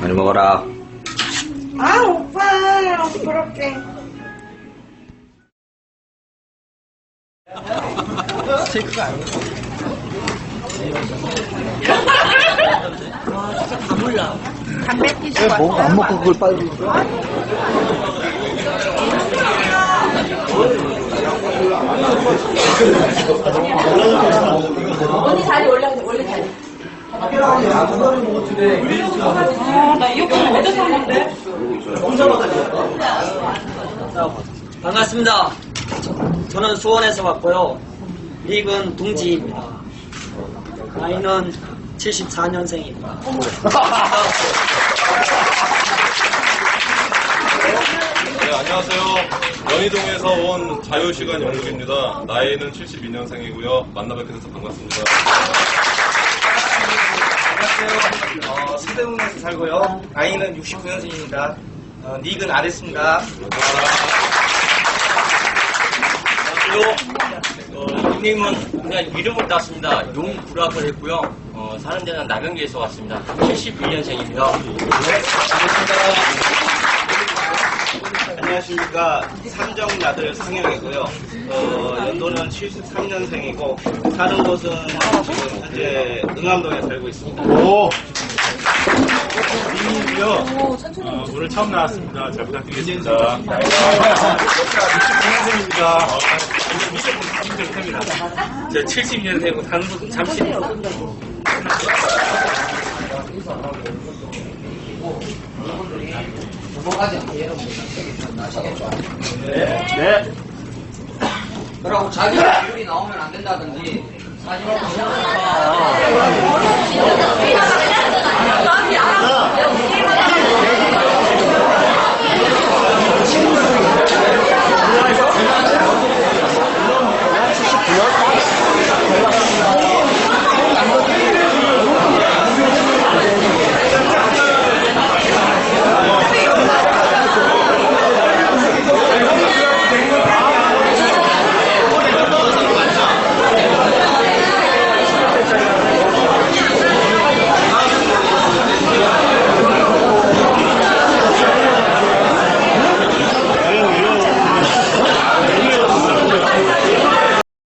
많이 먹어라. 아, 오빠, 부끄럽게. 뭔가 안 먹고 그걸 빨리. 언니 자리 올려, 원래 자리. 반갑습니다. 저는 수원에서 왔고요. 릭은 동지입니다. 나이는 74년생입니다. 네, 안녕하세요. 연희동에서 온 자유시간 영국입니다. 나이는 72년생이고요. 만나 뵙게 돼서 반갑습니다. 안녕하세요. 어, 서대문에서 살고요. 나이는 69년생입니다. 어, 닉은 아레스입니다. 어, 닉네임은 그냥 이름을 땄습니다. 용구라고 했고요. 어, 사는 데는 남양주에서 왔습니다. 71년생입니다. 안녕하십니까. 삼정 나들 상영이고요. 어, 연도는 73년생이고, 사는 곳은 지금 현재 응암동에 살고 있습니다. 어, 오늘 처음 나왔습니다. 잘 부탁드리겠습니다. 저 70년생이고, 사는 곳은 잠시. 그러고 자기 얼굴이 나오면 안 된다든지. 사진을 아,